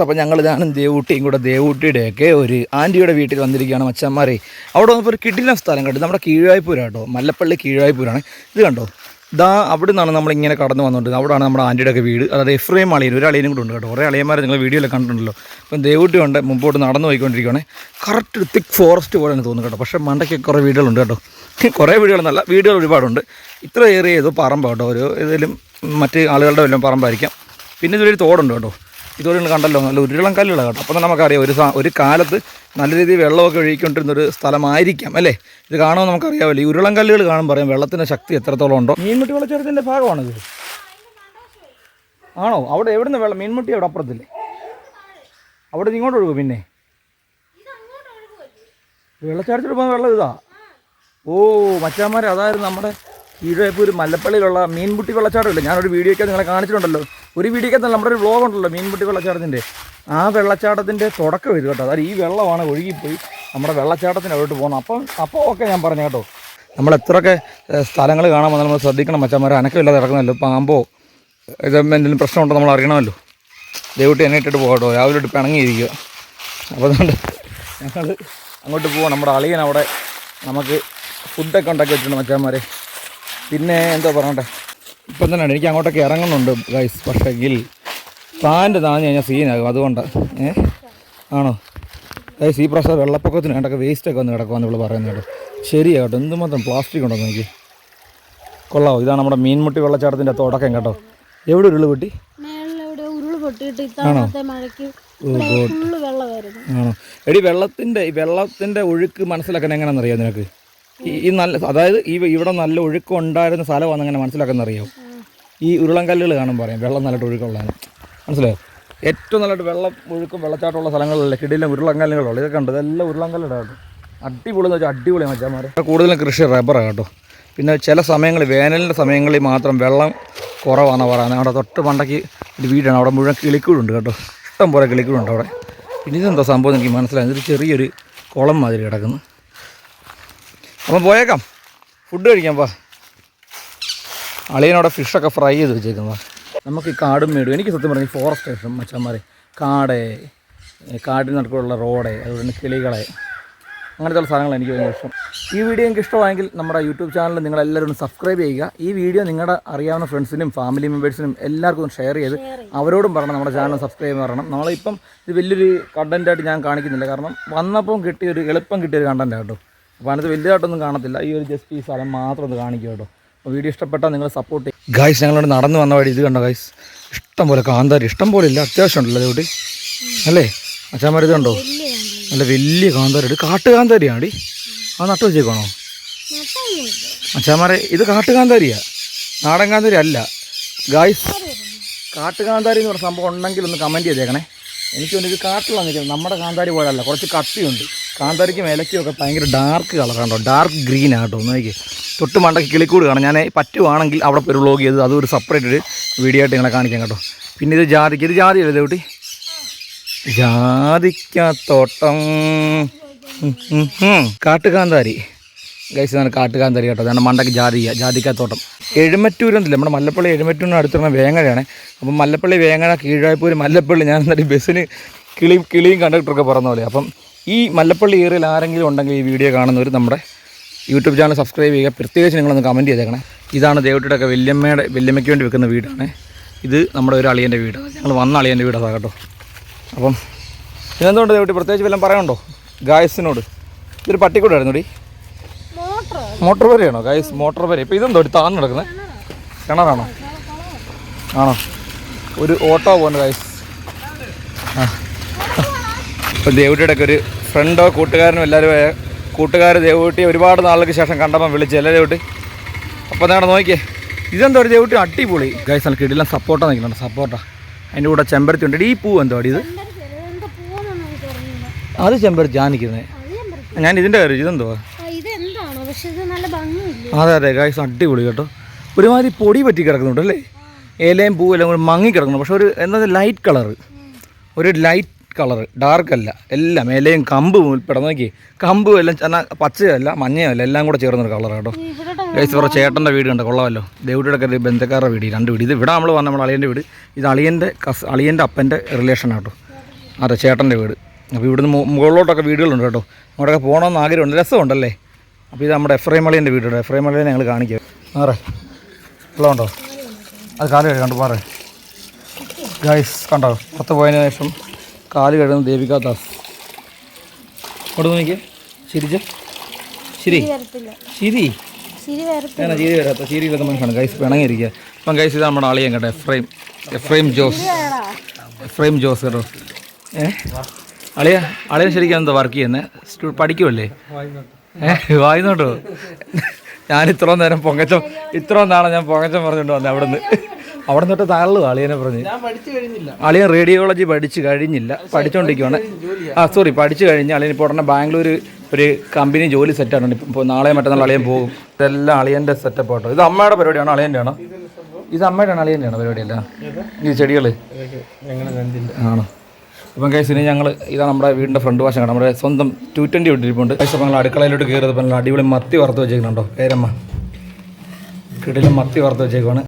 Guys ഞങ്ങൾ ഞാനും ദേവൂട്ടിയും കൂടെ ദേവൂട്ടിയുടെയൊക്കെ ഒരു ആന്റിയുടെ വീട്ടിൽ വന്നിരിക്കുകയാണ് മച്ചന്മാരെ. അവിടെ വന്നപ്പോൾ ഒരു കിടിലം സ്ഥലം കണ്ടു. നമ്മുടെ കീഴായ്പൂരാണ് കേട്ടോ. മല്ലപ്പള്ളി കീഴായ്പൂരാണ്. ഇത് കണ്ടോ? ദാ അവിടെ നിന്നാണ് നമ്മളിങ്ങനെ കടന്നു വന്നുകൊണ്ടിരുന്നത് അവിടെയാണ് നമ്മുടെ ആന്റിയുടെ വീട്. അതായത് എഫ്രൈം അളിയൻ ഒരു അളിയനും കൂടെ ഉണ്ട് കേട്ടോ. കുറേ അളിയന്മാരെ നിങ്ങൾ വീഡിയോയിൽ കണ്ടിട്ടുണ്ടല്ലോ. അപ്പം ദേവൂട്ടി ഉണ്ട് മുമ്പോട്ട് നടന്നു പോയിക്കൊണ്ടിരിക്കുകയാണ് കറക്റ്റ് തിക്ക് ഫോറസ്റ്റ് പോലെയാണ് തോന്നുന്നു കേട്ടോ. പക്ഷേ മണ്ടയ്ക്ക് കുറേ വീടുകളുണ്ട് കേട്ടോ. കുറേ വീടുകളെന്നല്ല വീടുകൾ ഒരുപാടുണ്ട്. ഇത്ര ഏറിയ ഏതോ പറമ്പ് കേട്ടോ. ഒരു ഏതെങ്കിലും മറ്റ് ആളുകളുടെ വല്ലതും പറമ്പായിരിക്കാം. പിന്നെ ഇതൊരു തോടുണ്ട് കേട്ടോ. നിങ്ങൾ കണ്ടല്ലോ. നല്ല ഉരുളം കല്ലുകളാണ് കേട്ടോ. അപ്പം നമുക്കറിയാം ഒരു ഒരു കാലത്ത് നല്ല രീതിയിൽ വെള്ളമൊക്കെ ഒഴുകിക്കൊണ്ടിരുന്ന ഒരു സ്ഥലമായിരിക്കാം അല്ലേ? ഇത് കാണുമ്പോൾ നമുക്കറിയാമല്ലോ. ഈ ഉരുളം കല്ലുകൾ കാണുമ്പോൾ പറയാം വെള്ളത്തിന്റെ ശക്തി എത്രത്തോളം ഉണ്ടോ. മീൻമുട്ടി വെള്ളച്ചാട്ടത്തിന്റെ ഭാഗമാണിത്. ആണോ? അവിടെ എവിടുന്ന് വെള്ളം? മീൻമുട്ടി അവിടെ അപ്പുറത്തില്ലേ? അവിടെ ഇങ്ങോട്ട് ഒഴുകും പിന്നെ? വെള്ളച്ചാട്ടത്തിൽ പോകുന്ന വെള്ളം ഇതാ. ഓ മച്ചാന്മാരെ അതായിരുന്നു നമ്മുടെ കീഴപ്പൂർ മല്ലപ്പള്ളിയിലുള്ള മീൻമുട്ടി വെള്ളച്ചാട്ടമില്ല ഞാനൊരു വീഡിയോയ്ക്ക് നിങ്ങളെ കാണിച്ചിട്ടുണ്ടല്ലോ. ഒരു വീടിക്കത്ത് നമ്മുടെ ഒരു വ്ളോഗ് ഉണ്ടല്ലോ മീൻമുട്ടി വെള്ളച്ചാട്ടത്തിന്റെ ആ വെള്ളച്ചാട്ടത്തിന്റെ തുടക്കം ഇത് കേട്ടോ. അതായത് ഈ വെള്ളമാണ് ഒഴുകിപ്പോയി നമ്മുടെ വെള്ളച്ചാട്ടത്തിന് അവിടോട്ട് പോകുന്നത്. അപ്പം അപ്പോൾ ഒക്കെ ഞാൻ പറഞ്ഞു കേട്ടോ. നമ്മൾ എത്രയൊക്കെ സ്ഥലങ്ങൾ കാണാൻ വന്നാൽ നമ്മൾ ശ്രദ്ധിക്കണം മച്ചാന്മാരെ അനക്കമില്ലാതെ ഇറങ്ങുന്നല്ലോ പാമ്പോ ഇത് എന്തെങ്കിലും പ്രശ്നമുണ്ടോ നമ്മൾ അറിയണമല്ലോ. ദൈവട്ടി എന്നെ ഇട്ടിട്ട് പോകട്ടോ രാവിലെ ഇട്ട് പിണങ്ങിയിരിക്കുക അപ്പോൾ അതുകൊണ്ട് ഞങ്ങൾ അങ്ങോട്ട് പോവാം. നമ്മുടെ അളിയൻ അവിടെ നമുക്ക് ഫുഡൊക്കെ ഉണ്ടാക്കി വെച്ചിട്ടുണ്ട് മച്ചാന്മാരെ പിന്നെ എന്താ പറയണ്ടേ? ഇപ്പം തന്നെയാണ് എനിക്ക് അങ്ങോട്ടൊക്കെ ഇറങ്ങുന്നുണ്ട് ഗൈസ് പക്ഷേ ഗിൽ പാന്റ് താഞ്ഞ് കഴിഞ്ഞാൽ സീനാകും അതുകൊണ്ട് ഏ? ആണോ? ഗൈസ് ഈ പ്രാവശ്യം വെള്ളപ്പൊക്കത്തിന് വേണ്ടൊക്കെ വേസ്റ്റൊക്കെ വന്ന് കിടക്കുമെന്ന് ഇവിടെ പറയുന്നുണ്ട് കേട്ടോ. ശരിയാ കേട്ടോ എന്തുമാത്രം പ്ലാസ്റ്റിക് ഉണ്ടോ എനിക്ക് കൊള്ളാവോ? ഇതാണ് നമ്മുടെ മീൻമുട്ടി വെള്ളച്ചാട്ടത്തിന്റെ തുടക്കം കേട്ടോ. എവിടെ ഉരുൾ പൊട്ടി? ആണോ? ആണോ? എടി വെള്ളത്തിന്റെ ഈ വെള്ളത്തിന്റെ ഒഴുക്ക് മനസ്സിലാക്കാൻ എങ്ങനെയാണെന്ന് അറിയാം നിനക്ക്? ഈ നല്ല അതായത് ഈ ഇവിടെ നല്ല ഒഴുക്കം ഉണ്ടായിരുന്ന സ്ഥലമാണ് അങ്ങനെ മനസ്സിലാക്കാൻ അറിയാം ഈ ഉരുളൻകല്ലുകൾ കാണുമ്പോൾ പറയാം വെള്ളം നല്ലതായിട്ട് ഒഴുക്കുള്ളതാണ്. മനസ്സിലായോ? ഏറ്റവും നല്ലതായിട്ട് വെള്ളം ഒഴുക്കും വെള്ളച്ചാട്ടമുള്ള സ്ഥലങ്ങളല്ലേ കിടിലും ഉരുളങ്കല്ലുകളുള്ളൂ ഇതൊക്കെ ഉണ്ട് ഇതെല്ലാം ഉരുളൻകല്ലുടെ കേട്ടോ. അടിപൊളി എന്ന് വെച്ചാൽ അടിപൊളി മച്ചാമാർ കൂടുതലും കൃഷി റബ്ബറാണ് കേട്ടോ. പിന്നെ ചില സമയങ്ങളിൽ വേനലിന്റെ സമയങ്ങളിൽ മാത്രം വെള്ളം കുറവാണെന്ന് പറയുന്നത്. അവിടെ തൊട്ട് പണ്ടക്ക് ഒരു വീടാണ്. അവിടെ മുഴുവൻ കിളിക്കൂടുണ്ട് കേട്ടോ. ഇഷ്ടം പോലെ കിളിക്കൂടുണ്ട് അവിടെ. പിന്നെ ഇതെന്താ സംഭവം എനിക്ക് മനസ്സിലായത് ഒരു ചെറിയൊരു കുളം മാതിരി കിടക്കുന്നു. അപ്പം പോയേക്കാം. ഫുഡ് കഴിക്കാം വാ. അളിയനവിടെ ഫിഷൊക്കെ ഫ്രൈ ചെയ്ത് വെച്ചേക്കുന്നത് നമുക്ക് ഈ കാടും മേടും എനിക്ക് സത്യം പറഞ്ഞു ഫോറസ്റ്റ് ഇഷ്ടം മച്ചന്മാരെ. കാട് കാട്ടിൽ കാടിന് നടുക്കുള്ള റോഡ് അതുപോലെ തന്നെ കിളികളെ അങ്ങനത്തെ സ്ഥലങ്ങൾ എനിക്ക് ഭയങ്കര ഇഷ്ടം. ഈ വീഡിയോ നിങ്ങൾക്ക് ഇഷ്ടമായെങ്കിൽ നമ്മുടെ യൂട്യൂബ് ചാനൽ നിങ്ങളെല്ലാവരും ഒന്ന് സബ്സ്ക്രൈബ് ചെയ്യുക. ഈ വീഡിയോ നിങ്ങളുടെ അറിയാവുന്ന ഫ്രണ്ട്സിനും ഫാമിലി മെമ്പേഴ്സിനും എല്ലാവർക്കും ഒന്ന് ഷെയർ ചെയ്ത് അവരോടും പറയണം നമ്മുടെ ചാനൽ സബ്സ്ക്രൈബ് പറയണം നമ്മളിപ്പം ഇത് വലിയൊരു കണ്ടന്റായിട്ട് ഞാൻ കാണിക്കുന്നില്ല. കാരണം വന്നപ്പം കിട്ടിയൊരു എളുപ്പം കിട്ടിയൊരു കണ്ടന്റാണ് കേട്ടോ. അപ്പോൾ അതിനകത്ത് വലുതായിട്ടൊന്നും കാണത്തില്ല. ഈ ഒരു ജസ്റ്റ് ഈ സ്ഥലം മാത്രം ഒന്ന് കാണിക്കും കേട്ടോ. അപ്പോൾ വീഡിയോ ഇഷ്ടപ്പെട്ടാൽ നിങ്ങൾ സപ്പോർട്ട് ചെയ്യും. ഗായ്സ് ഞങ്ങളോട് നടന്നു വന്ന വഴി ഇത് കണ്ടോ ഗായ്സ് ഇഷ്ടം പോലെ കാന്താരി ഇഷ്ടം പോലെ ഇല്ല അത്യാവശ്യം ഉണ്ടല്ലോ ഇതുകൂട്ടി അല്ലേ? അച്ഛന്മാർ ഇത് കണ്ടോ? വലിയ നല്ല വലിയ കാന്താരി ഇത് കാട്ടുകാന്താരിയാണ് ഡി ആ നട്ടു വെച്ചേക്കണോ അച്ഛന്മാരെ ഇത് കാട്ടുകാന്താരിയാ. നാടൻ കാന്താരി അല്ല. ഗായ്സ് കാട്ടുകാന്താരി എന്ന് പറഞ്ഞ സംഭവം ഉണ്ടെങ്കിൽ ഒന്ന് കമന്റ് ചെയ്തേക്കണേ. എനിക്ക് തോന്നുന്നു ഇത് കാട്ടിലാണ് നിൽക്കുന്നത് നമ്മുടെ കാന്താരി പോലല്ല കുറച്ച് കത്തിയുണ്ട്. കാന്താരിക്കും ഇലയ്ക്കുമൊക്കെ ഭയങ്കര ഡാർക്ക് കളറാണോ ഡാർക്ക് ഗ്രീൻ ആട്ടോ നോക്കി തൊട്ട് മണ്ടക്ക് കിളിക്കൂട് കാണാം. ഞാൻ പറ്റുവാണെങ്കിൽ അവിടെ പോയി വ്ളോഗ് ചെയ്ത് അതൊരു സെപ്പറേറ്റ് ഒരു വീഡിയോ ആയിട്ട് നിങ്ങളെ കാണിക്കാം കേട്ടോ. പിന്നെ ഇത് ജാതിക്ക് ഇത് ജാതി അല്ലേ കുട്ടി? ജാതിക്കത്തോട്ടം. കാട്ടുകാന്താരി. ഗൈസ് ഇതാണ് തരിക കേട്ടോ. അതാണ് മണ്ടക്ക് ജാതിക ജാതിക്കത്തോട്ടം എഴുമറ്റൂരെന്നില്ല നമ്മുടെ മല്ലപ്പള്ളി എഴുമറ്റൂരിന് അടുത്തുള്ള വേങ്ങരയാണ്. അപ്പം മല്ലപ്പള്ളി വേങ്ങര കീഴായ്പൂർ മല്ലപ്പള്ളി. ഞാൻ എന്നിട്ട് ബസ്സിന് കിളി കിളിയും കണ്ടക്ടറൊക്കെ പറഞ്ഞ പോലെ. അപ്പം ഈ മല്ലപ്പള്ളി ഏരിയയിൽ ആരെങ്കിലും ഉണ്ടെങ്കിൽ ഈ വീഡിയോ കാണുന്നവർ നമ്മുടെ യൂട്യൂബ് ചാനൽ സബ്സ്ക്രൈബ് ചെയ്യുക. പ്രത്യേകിച്ച് നിങ്ങളൊന്ന് കമന്റ് ചെയ്തേക്കണേ. ഇതാണ് ദേവട്ടിയുടെ ഒക്കെ വല്യമ്മയുടെ വല്യമ്മയ്ക്ക് വേണ്ടി വെക്കുന്ന വീടാണ്. ഇത് നമ്മുടെ ഒരു അളിയന്റെ വീട്. ഞങ്ങൾ വന്ന അളിയന്റെ വീടാണ് കേട്ടോ. അപ്പം ഇതെന്തുകൊണ്ട് ദേവട്ടി? പ്രത്യേകിച്ച് വല്ലതും പറയാനുണ്ടോ? ഗായസിനോട്. ഇതൊരു പട്ടിക്കൂടായിരുന്നു ഡി മോട്ടർ വരെയാണോ? ഗൈസ് മോട്ടോർ വരെ ഇപ്പം ഇതെന്തോ ഒരു താന്ന് കിടക്കുന്നത് കിണറാണോ? ആണോ? ഒരു ഓട്ടോ പോകുന്നുണ്ട് ഗൈസ് ആ. ദേവുട്ടിയുടെ ഒക്കെ ഒരു ഫ്രണ്ടോ കൂട്ടുകാരനോ എല്ലാവരും ആയ കൂട്ടുകാർ ദേവുട്ടി ഒരുപാട് നാളുകൾക്ക് ശേഷം കണ്ടപ്പം വിളിച്ചു അല്ലേ ദേവുട്ടി? അപ്പോൾ നേടെ നോക്കിയേ. ഇതെന്തോ ഒരു ദേവുട്ടി അടിപൊളി. ഗൈസ് നല്ല ഇടയിലും സപ്പോർട്ടാ നിൽക്കുന്നുണ്ട് സപ്പോർട്ടാ അതിന്റെ കൂടെ ചെമ്പരത്തി ഉണ്ട് ഈ പൂ എന്തോ അടി ഇത്? അത് ചെമ്പരത്തി ഞാൻ നിൽക്കുന്നത് ഞാൻ ഇതിന്റെ കാര്യം ഇതെന്തോ ഇതെന്താണോ പക്ഷെ ഇത് നല്ല ഭംഗിയില്ലേ അതെ അതെ ഗായ്സ് അടിപൊളി കേട്ടോ. ഒരുമാതിരി പൊടി പറ്റി കിടക്കുന്നുണ്ട് അല്ലേ ഇലയും പൂവെല്ലാം കൂടി മങ്ങി കിടക്കുന്നു. പക്ഷെ ഒരു എന്താ ലൈറ്റ് കളറ് ഒരു ലൈറ്റ് കളറ് ഡാർക്ക് അല്ല. എല്ലാം ഇലയും കമ്പ് ഉൾപ്പെടെ. നോക്കി കമ്പും എല്ലാം എന്നാൽ പച്ചയല്ല മഞ്ഞയല്ല എല്ലാം കൂടെ ചേർന്നൊരു കളർ കേട്ടോ. ഗൈസ് ഇവരുടെ ചേട്ടന്റെ വീട് കണ്ടോ? കൊള്ളാമല്ലോ. ദേവിയുടെ ബന്ധക്കാരുടെ വീട് രണ്ട് വീട്. ഇത് ഇവിടെ നമ്മൾ വന്ന നമ്മുടെ അളിയന്റെ വീട്. ഇത് അളിയന്റെ കസ് അളിയന്റെ അപ്പന്റെ റിലേഷൻ കേട്ടോ. അതെ ചേട്ടന്റെ വീട്. അപ്പോൾ ഇവിടുന്ന് മുകളിലോട്ടൊക്കെ വീടുകളുണ്ട് കേട്ടോ. അങ്ങോട്ടൊക്കെ പോകണമെന്ന് ആഗ്രഹമുണ്ട്. രസമുണ്ടല്ലേ? അപ്പോൾ ഇത് നമ്മുടെ എഫ്രൈം മളിയന്റെ വീടുണ്ട് എഫ്രൈം മളിയെ ഞങ്ങൾ കാണിക്കാം. മാറേ. വെള്ളമുണ്ടോ അത് കാൽ കഴുകി കണ്ടോ? മാറേ. ഗൈസ് കണ്ടോ? പുറത്ത് പോയതിന് ശേഷം കാൽ കഴുകുന്ന ദേവിക ദാസ്. അവിടെ നോക്കിയേ. ചിരിച്ച ശരി. ശരി ഞാൻ ചിരി വരാത്ത ചിരി ഇല്ലാത്ത മനുഷ്യനാണ്. ഗൈസ് പിണങ്ങിയിരിക്കുക. അപ്പം ഗൈസ് ഇത് നമ്മുടെ ആളിയും കേട്ടോ. എഫ്രൈം. എഫ്രൈം ജോസ്. എഫ്രൈം ജോസ് കേട്ടോ. ഏ? അളിയ അളിയ ശരിക്കും എന്താ വർക്ക് ചെയ്യുന്നത് പഠിക്കുമല്ലേ വായിന്നോട്ടോ ഞാൻ ഇത്ര നേരം പൊങ്ങച്ചം ഇത്ര നാളെ ഞാൻ പൊങ്ങച്ചം പറഞ്ഞിട്ട് വന്നത് അവിടെ നിന്ന് അവിടെ നിന്നിട്ട് താളും അളിയനെ പറഞ്ഞ് അളിയൻ റേഡിയോളജി പഠിച്ചു കഴിഞ്ഞില്ല. പഠിച്ചുകൊണ്ടിരിക്കുവാണ് ആ സോറി പഠിച്ചു കഴിഞ്ഞ് അളിയൻ ഇപ്പോൾ ഉടനെ ബാംഗ്ലൂർ ഒരു കമ്പനി ജോലി സെറ്റാണ് ഇപ്പോൾ നാളെ മറ്റന്നാൾ അളിയൻ പോകും. ഇതെല്ലാം അളിയന്റെ സെറ്റപ്പ് ആട്ടോ. ഇത് അമ്മയുടെ പരിപാടിയാണോ അളിയന്റെ ആണോ ഇത് അമ്മയുടെ ആണോ അളിയന്റെ ആണോ പരിപാടിയല്ല ഈ ചെടികൾ ആണോ? അപ്പം കൈസ് ഇനി ഞങ്ങൾ ഇതാ നമ്മുടെ വീടിന്റെ ഫ്രണ്ട് വശം നമ്മുടെ സ്വന്തം ടു ട്വന്റി ഇട്ടിരിപ്പുണ്ട്. അപ്പം ഞങ്ങൾ അടുക്കളയിലോട്ട് കയറിയത് പറഞ്ഞാൽ അടിപൊളി മത്തി വറുത്ത് വെച്ചേക്കുന്നുണ്ടോ പേരമ്മ കിടിലും മത്തി വറുത്ത് വെച്ചേക്കുവാണ്.